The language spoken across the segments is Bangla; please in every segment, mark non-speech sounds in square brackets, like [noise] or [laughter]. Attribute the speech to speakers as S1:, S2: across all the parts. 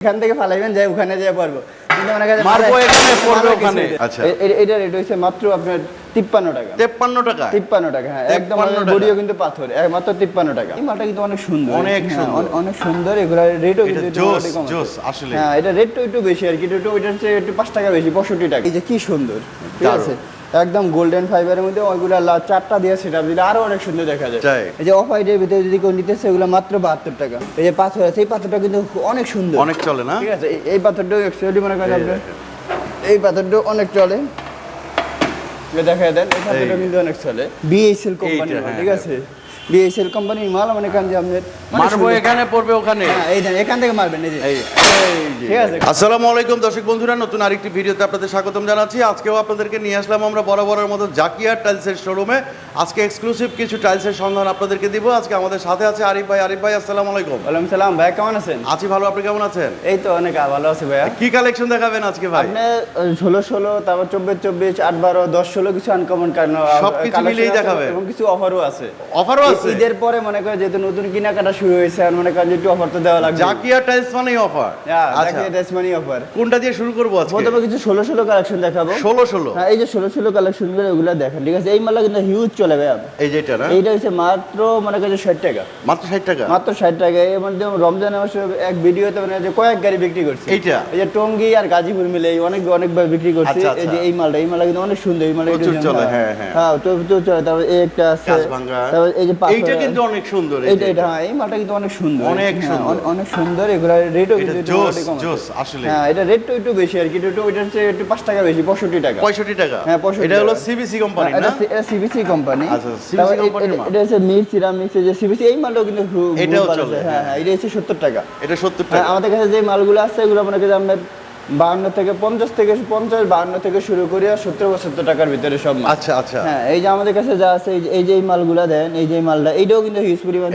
S1: এখান থেকে ফালাইবেন যাই ওখানে যেয়ে পারব। কিন্তু মনে করেন
S2: মারবো এখানে, পড়বে ওখানে। আচ্ছা।
S1: এ- এ- রেট হচ্ছে মাত্র আপনার তিপ্পান্ন টাকা।
S2: তেপ্পান্ন টাকা?
S1: তিপ্পান্ন টাকা হ্যাঁ একদম
S2: 53
S1: বডিও কিন্তু পাথর মাত্র তিপ্পান্ন টাকা। এই মালটা কিন্তু অনেক সুন্দর।
S2: অনেক
S1: হ্যাঁ,
S2: সুন্দর।
S1: অনেক সুন্দর এগুলো রেটও
S2: এটা
S1: কিন্তু
S2: জোস। জোস, আসলে।
S1: হ্যাঁ এটা রেটটা একটু বেশি আর কি একটু ওইটার চেয়ে একটু পাঁচ টাকা বেশি পঁয়ষট্টি টাকা। এই যে কি সুন্দর। ঠিক আছে। একদম গোল্ডেন ফাইবারের মধ্যে ওইগুলো চারটা দিয়ে সেটা দিলে আরও অনেক সুন্দর দেখা যায়। এই যে অফ হোয়াইটের ভিতরে যদি কেউ নিতেছে এগুলো মাত্র বাহাত্তর টাকা। এই যে পাথর আছে এই পাথরটা কিন্তু অনেক সুন্দর।
S2: অনেক চলে না?
S1: ঠিক আছে এই- পাথরটাও একচুয়ালি মনে করেন
S2: এই
S1: আপনার এই পাথরটাও অনেক চলে। দেখা দেন এই পাথরটা কিন্তু অনেক চলে। বিএসএল মাল
S2: হ্যাঁ,
S1: ঠিক আছে? বিএসএল কোম্পানির মাল মানে কান যে আপনার
S2: মারবো এখানে পড়বে ওখানে।
S1: হ্যাঁ এই দেন এখান থেকে মারবেন এই যে। ঠিক আছে।
S2: আসসালামু আলাইকুম দর্শক বন্ধুরা নতুন আরেকটি ভিডিওতে আপনাদের স্বাগতম জানাচ্ছি। আজকেও আপনাদেরকে নিয়ে আসলাম আমরা বরাবরের মতো জাকিয়ার টাইলসের শোরুমে। আজকে এক্সক্লুসিভ কিছু টাইলসের সন্ধান আপনাদেরকে দিব। আজকে আমাদের সাথে আছে আরিফ ভাই। আরিফ ভাই আসসালামু আলাইকুম।
S1: ওয়ালাইকুম সালাম ভাই কেমন আছেন?
S2: আছি ভালো আপনি কেমন আছেন?
S1: এই তো অনেক ভালো আছে ভাইয়া।
S2: কি কালেকশন দেখাবেন আজকে ভাই?
S1: আপনি ষোলো ষোলো তারপর চব্বিশ চব্বিশ আট বারো দশ ষোলো কিছু আনকমন কারণ
S2: সব কিছু মিলিয়েই দেখাবেন।
S1: এবং কিছু অফারও আছে।
S2: অফারও আছে?
S1: ঈদের পরে মনে করেন যেহেতু নতুন কেনাকাটা শুরু হয়েছে আর মনে করেন যে একটু অফার তো দেওয়া লাগবে।
S2: জাকিয়ার টাইলস মানেই অফার আচ্ছা।
S1: মানি অফার
S2: কোনটা দিয়ে শুরু করব আজকে?
S1: প্রথমে কিছু ষোলো ষোলো কালেকশন দেখাবো।
S2: ষোলো ষোলো।
S1: হ্যাঁ এই যে ষোলো ষোলো কালেকশনগুলো ওগুলো দেখেন ঠিক আছে? এই মালটা কিন্তু হিউজ চলে ভাই
S2: এই যেটা না?
S1: এইটা হচ্ছে মাত্র মনে করেন ষাট টাকা।
S2: মাত্র ষাট টাকা?
S1: মাত্র ষাট টাকা। এর মধ্যে রমজান মাসে এক ভিডিওতে মানে যে কয়েক গাড়ি বিক্রি করছে।
S2: এইটা?
S1: এই যে টঙ্গি আর গাজীপুর মিলে এই অনেক অনেকবার বিক্রি করছে।
S2: আচ্ছা,
S1: এই যে
S2: আচ্ছা।
S1: এই মালটা এই মালটা কিন্তু অনেক সুন্দর এই মালটা
S2: চলে, হ্যাঁ, হ্যাঁ।
S1: হ্যাঁ তো তো চলে। তারপর এই একটা আছে। তারপর এই যে পাথর
S2: এইটা কিন্তু অনেক সুন্দর এই
S1: এটা হ্যাঁ এই মালটা কিন্তু অনেক সুন্দর
S2: অনেক
S1: হ্যাঁ,
S2: সুন্দর।
S1: অনেক সুন্দর এগুলা রেটও কিন্তু
S2: জোস,
S1: মোটামুটি কম আছে।
S2: জোস, আসলে।
S1: হ্যাঁ এটা রেটটা একটু বেশি আর কি একটু ওইটার চেয়ে একটু পাঁচ টাকা বেশি পঁয়ষট্টি টাকা
S2: পঁয়ষট্টি টাকা
S1: হ্যাঁ, 65
S2: এটা হলো। সিবিসি কোম্পানি
S1: হ্যাঁ,
S2: না
S1: এটা সিবিসি কোম্পানি
S2: আচ্ছা, মাল।
S1: এটা হচ্ছে মির সিরামিক্স যে সিবিসি এই মালটাও কিন্তু
S2: এটাও চলে,
S1: হ্যাঁ হ্যাঁ এটা হচ্ছে সত্তর টাকা
S2: এটা সত্তর টাকা
S1: আমাদের কাছে যে মালগুলো আছে এগুলো করি আমরা বাহান্ন থেকে পঞ্চাশ থেকে পঞ্চাশ বাহান্ন থেকে শুরু করি আর সত্তর পঁচাত্তর টাকার ভিতরে সব
S2: আচ্ছা আচ্ছা।
S1: হ্যাঁ এই যে আমাদের কাছে যা আছে এই যে- এই মালগুলা দেন এই যে মালটা এইটাও কিন্তু হিউজ পরিমাণ।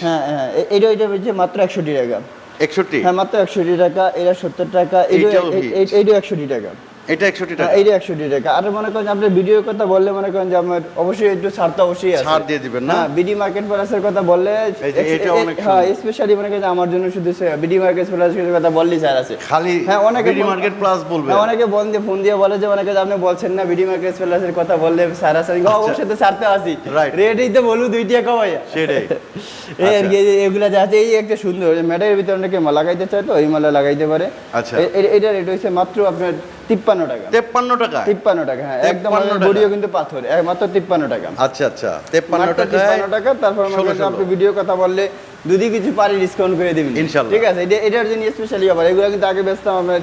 S1: হ্যাঁ হ্যাঁ এইটা এটা হচ্ছে মাত্র একশোটি টাকা।
S2: একষট্টি?
S1: হ্যাঁ মাত্র একষট্টি টাকা এটা সত্তর টাকা এইটাও
S2: এইটাও
S1: এই- এইটাও একষট্টি টাকা।
S2: এটা একষট্টি
S1: হ্যাঁ,
S2: টাকা।
S1: এইটা একষট্টি টাকা। আর মনে করেন যে ভিডিওর কথা বললে মনে করেন যে আমার অবশ্যই একটু ছাড় তো অবশ্যই আছে।
S2: ছাড় দিয়ে দিবেন না?
S1: হ্যাঁ বিডি মার্কেট প্লাসের কথা বললে
S2: এটা
S1: এ- এ-
S2: অনেক
S1: হ্যাঁ
S2: সুন্দর।
S1: স্পেশালি মনে করেন আমার জন্য শুধু বিডি মার্কেট প্লাসের কথা বললেই ছাড় আছে।
S2: খালি
S1: হ্যাঁ অনেকে
S2: বিডি মার্কেট প্লাস বলবে।
S1: অনেকে বল দিয়ে ফোন দিয়ে বলে যে অনেকে আপনি বলছেন না বিডি মার্কেট প্লাসের কথা বললে স্যার আছে। আমি অবশ্যই তো ছাড়তে আসি।
S2: আচ্ছা।
S1: রেটই তো বলু দুই টাকা ভাইয়া
S2: সেটাই। [laughs]
S1: এই আর কি এগুলা যা আছে এই একটা সুন্দর। ম্যাটের ভিতরে অনেকে লাগাইতে চায় তো এই মালা লাগাইতে পারে।
S2: আচ্ছা।
S1: এটা রেট হচ্ছে মাত্র আপনার তিপ্পান্ন টাকা
S2: তেপ্পান্ন টাকা
S1: তিপ্পান্ন টাকা হ্যাঁ একদম
S2: 53 টাকা।
S1: বডিও কিন্তু পাথর মাত্র তিপ্পান্ন টাকা
S2: আচ্ছা আচ্ছা তেপ্পান্ন টাকা
S1: তিপ্পান্ন টাকা তারপর আপনি ভিডিও কথা বললে যদি কিছু পারি ডিসকাউন্ট করে দিবেন। ঠিক আছে এটা এটার জন্য স্পেশালি এগুলো কিন্তু আগে আমরা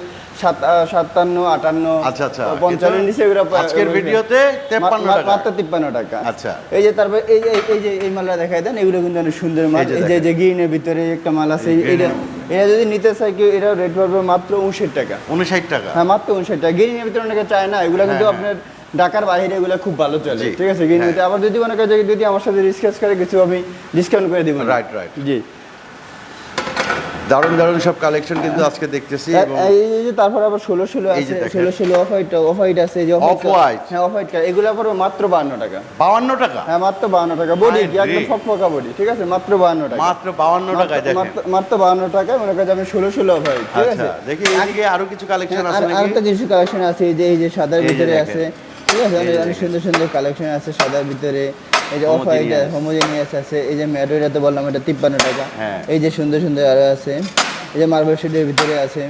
S1: সাতান্ন আটান্ন
S2: আচ্ছা, আচ্ছা।
S1: পঞ্চান্ন নিচে এগুলো
S2: আজকের ভিডিওতে 53 টাকা।
S1: মাত্র তিপ্পান্ন টাকা
S2: আচ্ছা।
S1: এই যে তারপর এই যে এই যে এই মালটা দেখাই দেন এগুলো কিন্তু অনেক সুন্দর মাল
S2: এই যে
S1: এই যে যে গ্রিনের ভিতরে একটা মাল আছে এটা এটা যদি নিতে চাই কেউ এটা রেট পড়বে মাত্র উনষাট টাকা
S2: উনষাট টাকা
S1: হ্যাঁ মাত্র উনষাট টাকা গ্রিনের ভিতরে অনেকে চায় না এগুলো কিন্তু
S2: হ্যাঁ,
S1: আপনার ঢাকার বাইরে এগুলো খুব ভালো চলে ঠিক আছে? গ্রিনের
S2: হ্যাঁ।
S1: আবার যদি মনে করে যদি আমার সাথে ডিসকাস করে কিছু আমি ডিসকাউন্ট করে দিব
S2: রাইট রাইট
S1: জি।
S2: দারুণ দারুণ সব কালেকশন কিন্তু আজকে দেখতেছি এবং
S1: এই যে তারপর আবার ষোলো ষোলো আছে। ষোলো ষোলো অফ হোয়াইট অফ হোয়াইট আছে যে
S2: Off white?
S1: হ্যাঁ অফ হোয়াইট এগুলো পড়বে মাত্র বান্ন টাকা।
S2: বাউান্ন টাকা?
S1: হ্যাঁ মাত্র বান্ন টাকা। বডি একদম ফকফকা বডি ঠিক আছে? মাত্র বান্ন টাকা।
S2: মাত্র বাউান্ন টাকায় দেখেন।
S1: মাত্র- বান্ন টাকায় মনে করেন আপনি ষোলো ষোলো অফ হোয়াইট ঠিক আছে?
S2: আচ্ছা দেখি এইদিকে আরও কিছু কালেকশন
S1: হ্যাঁ,
S2: আছে
S1: আর আরেকটা কিছু কালেকশন আছে এই যে এই যে সাদার ভিতরে আছে ঠিক আছে? অনেক সুন্দর সুন্দর কালেকশন আছে সাদার ভিতরে। এই যে অফ হোয়াইট
S2: Homogeneous।
S1: হোমোজেনিয়াস আছে এই যে তো বললাম এটা তিপ্পান্ন টাকা
S2: হ্যাঁ।
S1: এই যে সুন্দর সুন্দর আরও আছে এই যে মার্বেল শেডের ভিতরে আছে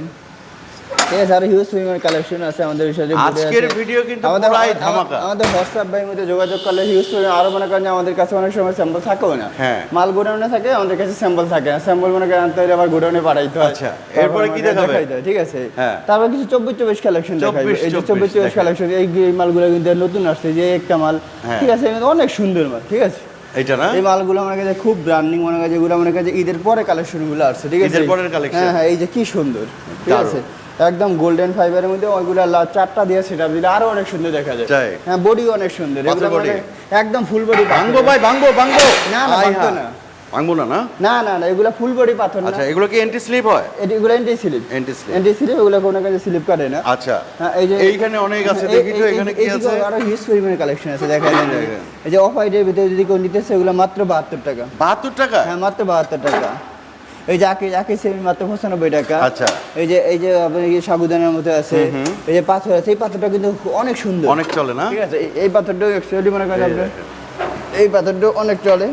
S1: ঠিক আছে হিউজ পরিমাণ কালেকশন আছে আমাদের সাথে
S2: আজকের ভিডিও কিন্তু পুরাই ধামাকা।
S1: আমাদের হোয়াটসঅ্যাপ ভাইয়ের মধ্যে যোগাযোগ করলে হিউজ পরিমাণ আরও মনে করেন যে আমাদের কাছে অনেক সময় স্যাম্পল থাকেও না
S2: হ্যাঁ।
S1: মাল গোডাউনে থাকে আমাদের কাছে স্যাম্পল থাকে না স্যাম্পল মনে করেন আনতে হলে আবার গোডাউনে পাঠাইতে হয়
S2: আচ্ছা, এরপরে কি দেখাবে?
S1: ঠিক আছে
S2: হ্যাঁ।
S1: তারপর কিছু চব্বিশ চব্বিশ কালেকশন দেখাইবে
S2: 24,
S1: এই যে
S2: 24
S1: চব্বিশ চব্বিশ
S2: দেখাই।
S1: কালেকশন এই এই মালগুলো কিন্তু নতুন আসছে যে একটা মাল
S2: হ্যাঁ।
S1: ঠিক আছে অনেক সুন্দর মাল ঠিক আছে
S2: না
S1: এই মালগুলো আমার কাছে খুব ব্র্যান্ডিং মনে কাছে যেগুলো মনে কাছে ঈদের পরে কালেকশনগুলো আসছে ঠিক আছে
S2: ঈদের পরের collection।
S1: হ্যাঁ হ্যাঁ এই যে কি সুন্দর ঠিক আছে একদম গোল্ডেন ফাইবারের মধ্যে ওইগুলো লা- চারটা দিয়ে সেটা দিলে আরও অনেক সুন্দর দেখা যায়। হ্যাঁ বডি অনেক সুন্দর? মানে একদম ফুল বডি
S2: ভাঙ্গো ভাই ভাঙ্গো ভাঙ্গো
S1: না, না, ভাঙতো না।
S2: ভাঙবো না না?
S1: না না না এগুলো ফুল বডি পাথর না।
S2: আচ্ছা এগুলো কি এন্টি স্লিপ হয়?
S1: এগুলো anti slip
S2: anti slip
S1: anti slip এগুলো কোনো কাছে স্লিপ করে না।
S2: আচ্ছা।
S1: হ্যাঁ, এই যে
S2: এইখানে অনেক আছে
S1: এই-
S2: দেখি তো এখানে কি আছে।
S1: আরও হিউজ পরিমাণে কালেকশন আছে দেখা যায়। এই যে অফ হোয়াইটের ভিতরে যদি কেউ নিতেছে এগুলো মাত্র বাহাত্তর টাকা।
S2: বাহাত্তর টাকা?
S1: হ্যাঁ মাত্র বাহাত্তর টাকা। এই যে আকি আকি সেমি মাত্র পঁচানব্বই টাকা।
S2: আচ্ছা।
S1: এই যে এই যে আপনার এই সাবুদানের মধ্যে আছে এই যে পাথর আছে এই পাথরটা কিন্তু অনেক সুন্দর।
S2: অনেক চলে না?
S1: ঠিক আছে এই- অ্যাকচুয়ালি মনে করেন আপনার এই পাথরটাও অনেক চলে।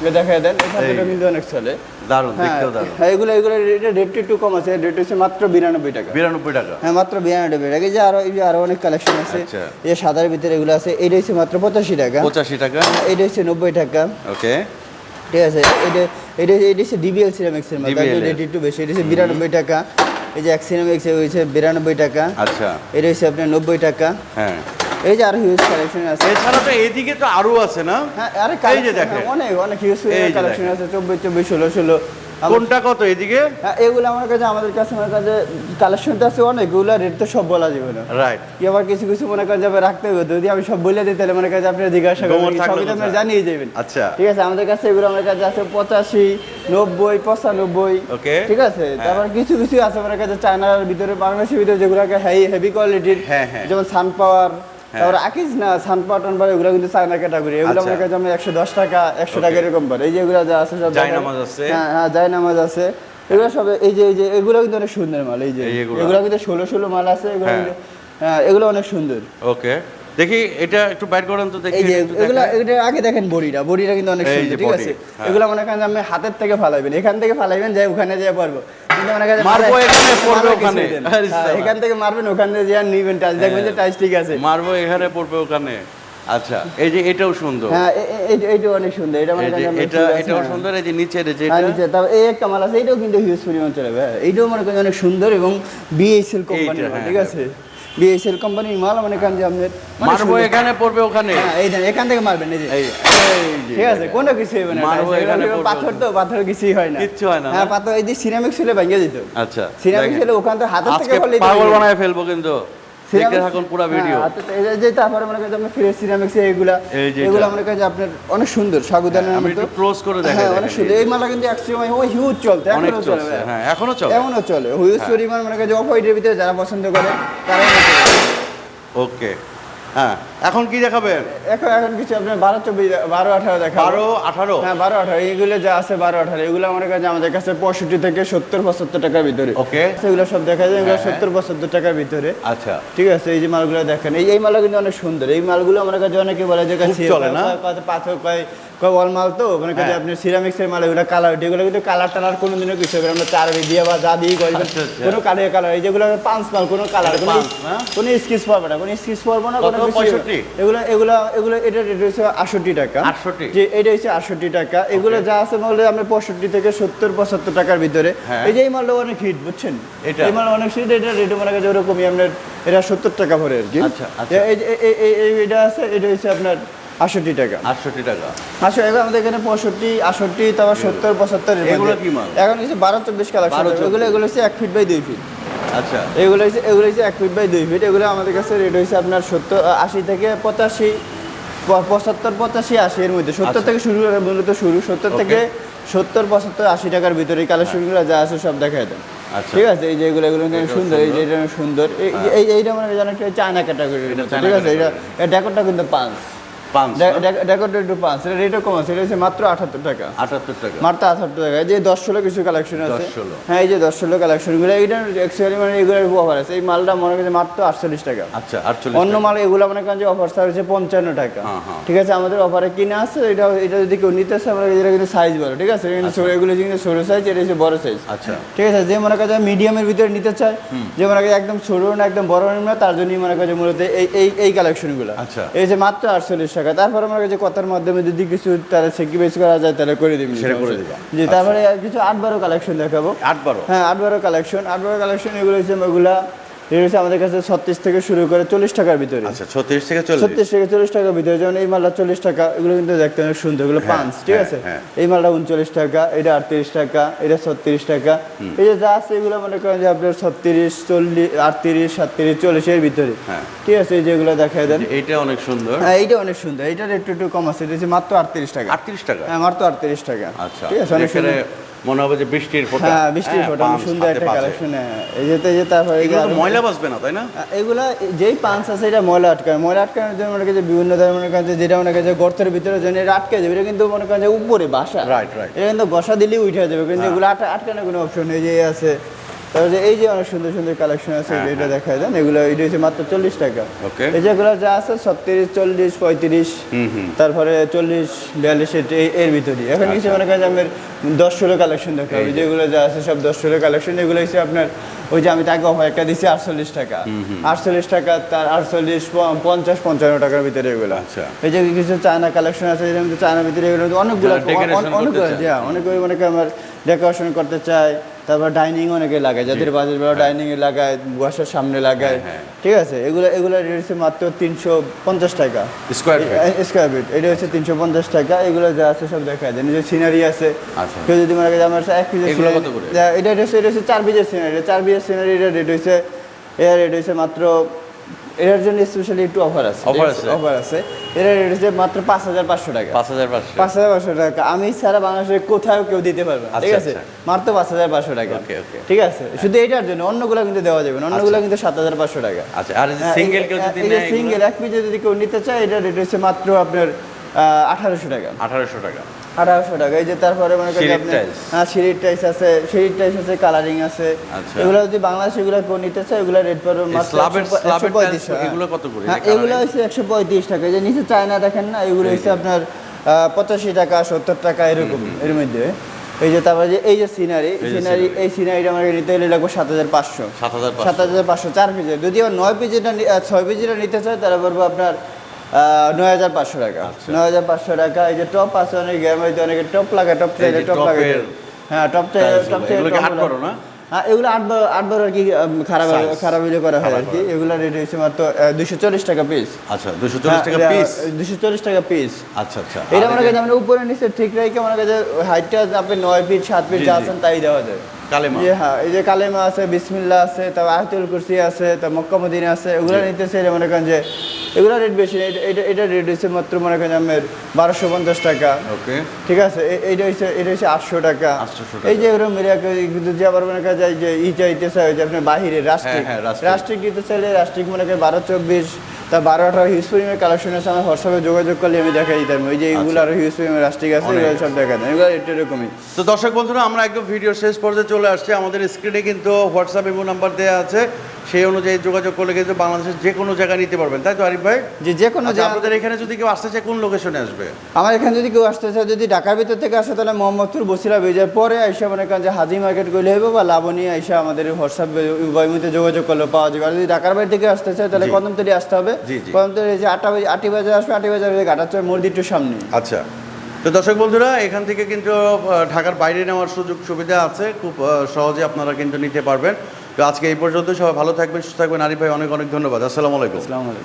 S1: এটা দেখা দেন এই পাথরটা কিন্তু অনেক চলে।
S2: দারুণ
S1: হ্যাঁ
S2: দেখতেও দারুণ।
S1: হ্যাঁ, এগুলো এগুলো রেট রেটটা একটু কম আছে রেট হচ্ছে মাত্র বিরানব্বই টাকা।
S2: বিরানব্বই টাকা।
S1: হ্যাঁ মাত্র বিরানব্বই টাকা। এই যে আরও এই যে আরও অনেক কালেকশন আছে।
S2: আচ্ছা।
S1: এই সাদার ভিতরে এগুলো আছে এইটা হচ্ছে মাত্র পঁচাশি টাকা।
S2: পঁচাশি টাকা।
S1: এইটা হচ্ছে নব্বই টাকা।
S2: ওকে
S1: ঠিক আছে? এটা এটা এটা হচ্ছে ডিবিএল সিরামিক্সের মধ্যে
S2: DBL
S1: একটু বেশি। এটা হচ্ছে বিরানব্বই টাকা। এই যে এক সিরামিক্স হয়েছে বিরানব্বই টাকা।
S2: আচ্ছা।
S1: এটা হচ্ছে আপনার নব্বই টাকা।
S2: হ্যাঁ।
S1: এই যে আরও হিউজ কালেকশন আছে।
S2: এছাড়া তো এদিকে তো আরও আছে না?
S1: হ্যাঁ আরে কালেকশন অনেক অনেক হিউজ কালেকশন আছে। চব্বিশ চব্বিশ ষোলো ষোলো।
S2: কোনটা কত এদিকে?
S1: হ্যাঁ, এগুলো আমার কাছে আমাদের কাছে আমার কাছে কালেকশন তো আছে অনেক এগুলো রেট তো সব বলা যাবে না।
S2: রাইট
S1: কি আবার কিছু কিছু মনে করেন যাবে রাখতে হবে যদি আমি সব বলে দিই তাহলে মনে করেন আপনি জিজ্ঞাসা করবেন সবই তো আপনি জানিয়ে যাবেন
S2: আচ্ছা।
S1: ঠিক আছে আমাদের কাছে এগুলো আমার কাছে আছে পঁচাশি নব্বই পঁচানব্বই।
S2: Okay.
S1: ঠিক আছে? তারপর কিছু কিছু আছে আমার কাছে চায়নার ভিতরে বাংলাদেশের ভিতরে যেগুলো হেভি কোয়ালিটির
S2: হ্যাঁ, হ্যাঁ।
S1: যেমন সান পাওয়ার তারপর আকিজ না এগুলো কিন্তু চায়না ক্যাটাগরি এগুলো
S2: আচ্ছা।
S1: আমার কাছে আমরা একশো দশ টাকা একশো টাকা এরকম পড়ে এই যে এগুলো যা আছে সব
S2: জায়নামাজ আছে।
S1: হ্যাঁ হ্যাঁ জায়নামাজ আছে। এগুলো সব এই যে এই যে এগুলো কিন্তু অনেক সুন্দর মাল এই যে।
S2: এগুলো।
S1: কিন্তু ষোলো ষোলো মাল আছে এগুলো
S2: হ্যাঁ।
S1: হ্যাঁ এগুলো অনেক সুন্দর।
S2: ওকে দেখি এটা একটু বাইর করেন তো দেখি
S1: এগুলো এটা আগে দেখেন বড়িটা। বড়িটা কিন্তু অনেক সুন্দর ঠিক আছে?
S2: হ্যাঁ।
S1: এগুলো মনে করেন আপনি হাতের থেকে ফালাইবেন। এখান থেকে ফালাইবেন যাই ওখানে যেয়ে পারব।
S2: মারবো এখানে, পড়বে ওখানে। আরে
S1: হ্যাঁ। এখান থেকে মারবেন ওখানে যে নিবেন টাচ। দেখবেন যে টাচ ঠিক আছে।
S2: মারবো এখানে পড়বে ওখানে। আচ্ছা এই যে এটাও সুন্দর।
S1: হ্যাঁ এইটা- অনেক সুন্দর। এটা মনে
S2: এটা এটাও
S1: হ্যাঁ।
S2: সুন্দর এই যে নিচের যে
S1: হ্যাঁ,
S2: এটা।
S1: নিচে, তারপর এই একটা মাল আছে এটাও কিন্তু হিউজ পরিমাণ চলে। হ্যাঁ, এইটাও মনে অনেক সুন্দর এবং বিএসএল কোম্পানির
S2: হ্যাঁ,
S1: ঠিক আছে? বিএসএল কোম্পানির মাল মানে এখান যে আপনার
S2: মারবো এখানে পড়বে ওখানে।
S1: হ্যাঁ এই দেন, এখান থেকে মারবেন এই যে। ঠিক আছে কোনো কিছু হবে না।
S2: মারবো এখানে পড়বে
S1: পাথর তো পাথর কিছুই হয় না।
S2: কিচ্ছু হয় না,
S1: হ্যাঁ পাথর এই যে সিরামিক হলে ভেঙে দিত।
S2: আচ্ছা সিরামিক।
S1: হলে ওখান থেকে হাতের থেকে
S2: পাগল বানায় ফেলব কিন্তু। দেখতে থাকুন পুরো ভিডিও
S1: যে তারপরে মনে করেন আপনার ফ্রেশ সিরামিক্স এগুলা এগুলো। মনে করেন আপনার অনেক সুন্দর সাগুদানের
S2: আমি একটু ক্লোজ করে দেখাই
S1: হ্যাঁ অনেক সুন্দর। এই মালা কিন্তু এক সময় ওই হিউজ চলতে
S2: এখনও
S1: চলে
S2: হ্যাঁ এখনও চলে।
S1: এমনও চলে। হিউজ পরিমাণ মনে করেন যে অফ হোয়াইটের ভিতরে যারা পছন্দ করে তারা
S2: ওকে হ্যাঁ। এখন কি দেখাবেন?
S1: এখন এখন কিছু আপনার বারো চব্বিশ বারো আঠারো দেখা
S2: বারো আঠারো?
S1: হ্যাঁ বারো আঠারো। এইগুলো যা আছে বারো আঠারো এগুলো আমার কাছে আমাদের কাছে পঁয়ষট্টি থেকে সত্তর পঁচাত্তর টাকার ভিতরে।
S2: ওকে।
S1: সেগুলো সব দেখা যায় এগুলো
S2: হ্যাঁ,
S1: সত্তর পঁচাত্তর টাকার ভিতরে।
S2: আচ্ছা।
S1: ঠিক আছে এই যে মালগুলো দেখেন এই এই মালগুলো কিন্তু অনেক সুন্দর। এই মালগুলো আমার কাছে অনেকে বলে যে
S2: খুব চলে না?
S1: পাথর কয় ওয়াল মাল তো? মানে কাছে
S2: হ্যাঁ।
S1: আপনি সিরামিক্সের মাল এগুলো কালার এগুলো কিন্তু কালার টালার কোনোদিনও কিছু হবে আমরা চার দিয়ে বা যা দিয়ে করবেন
S2: আচ্ছা, আচ্ছা।
S1: কোনো কালার কালার। এই যেগুলো পাঁচ মাল কোনো কালার কোনো? কোনো স্কিচ পারবে না কোনো স্কিচ পারব না কোনো কিছু হবে না।
S2: 65?
S1: এগুলো এগুলো এগুলো এটা রেট হচ্ছে আটষট্টি টাকা
S2: 68?
S1: যে এটা হচ্ছে আটষট্টি টাকা এগুলো যা আছে বললে আমরা পঁয়ষট্টি থেকে সত্তর পঁচাত্তর টাকার ভিতরে
S2: হ্যাঁ।
S1: এই যে এই মালটা অনেক হিট বুঝছেন
S2: এটা?
S1: এই মাল অনেক হিট এটা রেট মনে কাছে ওরকমই আপনার এটা সত্তর টাকা ভরে আর কি
S2: আচ্ছা, আচ্ছা।
S1: এটা আছে এটা হচ্ছে আপনার আটষট্টি টাকা
S2: আটষট্টি টাকা
S1: আসলে এখন আমাদের এখানে পঁয়ষট্টি আটষট্টি তারপর সত্তর পঁচাত্তর
S2: এগুলো কি মাল?
S1: এখন হচ্ছে বারো চব্বিশ কালেকশন
S2: 12, 24
S1: এগুলো এগুলো হচ্ছে এক ফিট বাই দুই ফিট
S2: আচ্ছা।
S1: এগুলো হচ্ছে এগুলো হচ্ছে এক ফিট বাই দুই ফিট। এগুলো আমাদের কাছে রেট হয়েছে আপনার সত্তর আশি থেকে পঁচাশি পঁচাত্তর পঁচাশি আশি এর মধ্যে। সত্তর
S2: আচ্ছা।
S1: থেকে শুরু মূলত শুরু। সত্তর থেকে সত্তর পঁচাত্তর আশি টাকার ভিতরে এই কালেকশনগুলো যা আছে সব দেখায় দেন।
S2: আচ্ছা।
S1: ঠিক আছে? এই যে এগুলো সুন্দর এই যে
S2: সুন্দর।
S1: এটা সুন্দর। এই এই এইটা মানে জানো একটা চায়না ক্যাটাগরি ঠিক আছে? এটা। ডেকোরটা কিন্তু পাঁচ
S2: পাঁচ
S1: পাঁচ এটা রেটও কম আছে এটা হচ্ছে মাত্র আঠাত্তর টাকা।
S2: আটাত্তর টাকা।
S1: মাত্র আঠাত্তর টাকা। এই যে দশ ষোলো কিছু কালেকশন আছে।
S2: 10 ষোলো।
S1: হ্যাঁ এই যে দশ ষোলো কালেকশনগুলো এইটা অ্যাকচুয়ালি মানে এগুলোর অফার আছে। এই মালটা মনে করছে মাত্র আটচল্লিশ টাকা।
S2: আচ্ছা আটচল্লিশ
S1: অন্য মাল এগুলো মনে করেন যে অফার হচ্ছে পঞ্চান্ন টাকা।
S2: হ্যাঁ, হ্যাঁ।
S1: ঠিক আছে আমাদের অফারে কিনে আছে এটা এটা যদি কেউ নিতে আসে আমরা এটা কিন্তু সাইজ বলো ঠিক আছে? কিন্তু এগুলো কিন্তু সাইজ এটা হচ্ছে বড় সাইজ
S2: আচ্ছা।
S1: ঠিক আছে যে মনে করে মিডিয়ামের ভিতরে নিতে চায় যে মনে করে একদম ছোট না একদম বড় না তার জন্যই মনে করে যে মূলত এই এই এই কালেকশনগুলো
S2: আচ্ছা।
S1: এই যে মাত্র আটচল্লিশ টাকা তারপরে মনে কাছে কথার মাধ্যমে যদি কিছু তারা সেক্রিফাইস করা যায় তাহলে করে দিবি।
S2: সেটা করে দিবা।
S1: জি তারপরে আর কিছু আট বারো কালেকশন দেখাবো।
S2: আট বারো
S1: হ্যাঁ আট বারো কালেকশন আট বারো কালেকশন এগুলো হচ্ছে এগুলা হচ্ছে আমাদের কাছে ছত্রিশ থেকে শুরু করে চল্লিশ টাকার ভিতরে।
S2: আচ্ছা ছত্রিশ থেকে
S1: ছত্রিশ থেকে চল্লিশ টাকার ভিতরে যেমন এই মালটা চল্লিশ টাকা এগুলো কিন্তু দেখতে অনেক সুন্দর এগুলো
S2: হ্যাঁ,
S1: পাঁচ ঠিক
S2: হ্যাঁ,
S1: আছে?
S2: হ্যাঁ।
S1: এই মালটা উনচল্লিশ টাকা এটা আটত্রিশ টাকা এটা ছত্রিশ টাকা। এই যে যা আছে এগুলো মনে করেন যে আপনার ছত্রিশ চল্লিশ আটত্রিশ সাতত্রিশ চল্লিশের ভিতরে।
S2: হ্যাঁ।
S1: ঠিক আছে এই যেগুলো দেখায় দেন।
S2: এইটা অনেক সুন্দর।
S1: হ্যাঁ এইটা অনেক সুন্দর এইটার একটু একটু কম আছে মাত্র আটত্রিশ টাকা।
S2: আটত্রিশ টাকা?
S1: হ্যাঁ মাত্র আটত্রিশ টাকা।
S2: আচ্ছা
S1: ঠিক আছে অনেক সুন্দর।
S2: মনে হবে যে বৃষ্টির ফোঁটা।
S1: হ্যাঁ বৃষ্টির ফোটা
S2: পাঁচ
S1: সুন্দর একটা। কালেকশন এই যেতে যেতে তারপরে
S2: এগুলো ময়লা বাসবে না তাই না?
S1: এগুলা যেই পাঁচ আছে এটা ময়লা আটকায়। ময়লা আটকানোর জন্য মনে যে বিভিন্ন ধরনের মনে করেন যেটা মনে যে গর্তের ভিতরে জন্য এটা আটকে যাবে এটা কিন্তু মনে করেন যে উপরে বাসা।
S2: রাইট রাইট
S1: এটা কিন্তু বসা দিলেই উঠে যাবে। কিন্তু
S2: হ্যাঁ।
S1: এগুলো আট- আটকানোর কোনো অপশন নেই যে আছে। তারপরে এই যে অনেক সুন্দর সুন্দর কালেকশন আছে
S2: হ্যাঁ,
S1: এটা দেখা যায় এগুলো এটা হচ্ছে মাত্র চল্লিশ টাকা। এই যেগুলো যা আছে ছত্রিশ চল্লিশ পঁয়ত্রিশ। তারপরে চল্লিশ বিয়াল্লিশ এর ভিতরেই এখন কিছু মনে করেন যে আমার দশ ষোলো কালেকশন দেখা
S2: আচ্ছা।
S1: হবে যেগুলো যা আছে সব দশ ষোলো কালেকশন এগুলো হচ্ছে আপনার ওই যে আমি তাকে অফার একটা দিচ্ছি আটচল্লিশ টাকা। আটচল্লিশ টাকা তার আটচল্লিশ পঞ্চাশ পঞ্চান্ন টাকার ভিতরে এগুলো।
S2: আচ্ছা।
S1: এই যে কিছু চায়না কালেকশন আছে যেরকম চায়না ভিতরে এগুলো অনেকগুলো অনেকগুলো
S2: করতে চায়।
S1: হ্যাঁ অনেকে অনেকে আমার ডেকোরেশন করতে চায়। তারপর ডাইনিং অনেকে লাগায় যাদের বাজেট বেলা ডাইনিং এ লাগায় বসার সামনে লাগায়
S2: হ্যাঁ,
S1: ঠিক আছে? এগুলো এগুলো রেট হচ্ছে মাত্র তিনশো পঞ্চাশ টাকা।
S2: স্কোয়ার?
S1: স্কোয়ার ফিট এটা হচ্ছে তিনশো পঞ্চাশ টাকা। এগুলো যা আছে সব দেখা যায় নিজের সিনারি আছে।
S2: আচ্ছা।
S1: কেউ যদি মনে করে আমার এক পিসের? যা, এটা হচ্ছে এটা হচ্ছে চার পিসের সিনারি চার পিসের সিনারি এটা রেট হয়েছে এর রেট হয়েছে মাত্র এটার জন্য স্পেশালি একটু অফার আছে।
S2: অফার আছে?
S1: অফার আছে। এটার রেট হচ্ছে মাত্র পাঁচ হাজার পাঁচশো টাকা।
S2: পাঁচ হাজার পাঁচশো।
S1: পাঁচ হাজার পাঁচশো টাকা। আমি সারা বাংলাদেশে কোথাও কেউ দিতে পারবে না। ঠিক
S2: আচ্ছা,
S1: আছে?
S2: আচ্ছা।
S1: মাত্র পাঁচ হাজার পাঁচশো টাকা।
S2: ওকে ওকে।
S1: ঠিক আছে? শুধু এটার জন্য। অন্যগুলো কিন্তু দেওয়া যাবে না। অন্যগুলো কিন্তু সাত হাজার পাঁচশো টাকা।
S2: আচ্ছা আর সিঙ্গেল কেউ যদি নেয়
S1: সিঙ্গেল এক পিজে যদি কেউ নিতে চায় এটা রেট হচ্ছে মাত্র আপনার আঠারোশো টাকা।
S2: আঠারোশো টাকা।
S1: আঠারোশো টাকা। এই যে তারপরে মনে করেন
S2: সিঁড়ির
S1: আপনি হ্যাঁ সিঁড়ির টাইস আছে সিঁড়ির টাইস আছে কালারিং আছে।
S2: আচ্ছা।
S1: এগুলো যদি বাংলাদেশে এগুলো কেউ নিতে চায় এগুলো রেট পড়বে মাত্র
S2: স্ল্যাবের-
S1: 100
S2: স্ল্যাবের
S1: 135
S2: tiles এগুলো কত করে?
S1: হ্যাঁ এগুলো হচ্ছে একশো পঁয়ত্রিশ টাকা। যে নিচে চায়না দেখেন না এগুলো হচ্ছে আপনার পঁচাশি টাকা সত্তর টাকা এরকম এর মধ্যে। এই যে তারপরে যে এই যে সিনারি সিনারি এই সিনারিটা আমাকে নিতে হলে লাগবে সাত হাজার পাঁচশো।
S2: সাত হাজার পাঁচশো।
S1: চার পিসে যদি আবার নয় পিজিটা ছয় পিজিটা নিতে চায় তাহলে পড়বে আপনার নয় হাজার পাঁচশো টাকা।
S2: আচ্ছা।
S1: নয় হাজার পাঁচশো টাকা এই যে টপ আছে অনেক হইতে অনেকে টপ টপ চাইলে টপ
S2: টপের
S1: হ্যাঁ টপ চাইলে টপ চাইলে
S2: না?
S1: হ্যাঁ এগুলো আর কি খারাপ খারাপ করা হয় আর কি। এগুলো রেট হচ্ছে মাত্র দুশো চল্লিশ টাকা পিস
S2: আচ্ছা দুশো চল্লিশ টাকা পিস
S1: দুশো চল্লিশ টাকা পিস
S2: আচ্ছা আচ্ছা।
S1: এটা মনে
S2: যে
S1: আমরা উপরে নিচে ঠিক রেখে মনে যে হাইটটা আপনি নয় ফিট সাত ফিট যা। আছেন তাই দেওয়া যায়।
S2: কালেমা।
S1: হ্যাঁ এই যে কালেমা আছে বিসমিল্লা আছে তারপর আয়তুল কুরসি আছে তারপর মক্কা মদিনা আছে এগুলো। নিতে চাইলে মনে করেন যে এগুলো রেট বেশি এটা এটা রেট হচ্ছে মাত্র মনে করেন আমের বারোশো পঞ্চাশ টাকা।
S2: ওকে।
S1: ঠিক আছে? এইটা হচ্ছে এটা হচ্ছে আটশো টাকা।
S2: 800
S1: এই যে এরকম কিন্তু যে আবার মনে করেন যে এই যে ই চাইতে চাই যে আপনার বাহিরে রাষ্ট্রিক।
S2: হ্যাঁ, রাষ্ট্রিক।
S1: রাষ্ট্রিক দিতে চাইলে রাষ্ট্রিক মনে করেন বারো চব্বিশ তা বারো আঠারো হিউজ পরিমাণের কালেকশন আছে আমার হোয়াটসঅ্যাপে যোগাযোগ করলে আমি দেখাই দিতাম। ওই যে এইগুলো আরও হিউজ পরিমাণের রাষ্ট্রিক আছে এগুলো সব দেখা যায় এগুলো এটা এরকমই।
S2: তো দর্শক বন্ধুরা আমরা একদম ভিডিও শেষ পর্যায়ে চলে আসছি। আমাদের স্ক্রিনে কিন্তু হোয়াটসঅ্যাপ এবং নাম্বার দেওয়া আছে। সেই অনুযায়ী যোগাযোগ করলে কিন্তু বাংলাদেশের যে কোনো জায়গায় নিতে পারবেন। তাই তো আরিফ ভাই?
S1: যে যে কোনো
S2: আচ্ছা,
S1: জায়গা-
S2: আপনাদের এখানে যদি কেউ আসতে চায় কোন লোকেশনে আসবে?
S1: আমার এখানে যদি কেউ আসতে চায় যদি ঢাকার ভিতর থেকে আসে তাহলে মোহাম্মদপুর বসিরা বেজার পরে আইসা মনে করেন যে হাজি মার্কেট করলে হবে বা লাবণী আইসা আমাদের হোয়াটসঅ্যাপ উভয়মিতে যোগাযোগ করলে পাওয়া যাবে। আর যদি ঢাকার বাইরে থেকে আসতে চায় তাহলে। কদমতলি আসতে হবে।
S2: জি,
S1: এই যে বাজে আটি বাজে আসবে আটি বাজে আসবে ঘাটার মসজিদটির সামনে।
S2: আচ্ছা। তো দর্শক বন্ধুরা এখান থেকে কিন্তু ঢাকার বাইরে নেওয়ার সুযোগ সুবিধা আছে। খুব সহজে আপনারা কিন্তু নিতে পারবেন। তো আজকে এই পর্যন্ত সবাই ভালো থাকবেন সুস্থ থাকবেন। আরিফ ভাই অনেক অনেক ধন্যবাদ। আসসালামু আলাইকুম।
S1: আসসালামু আলাইকুম।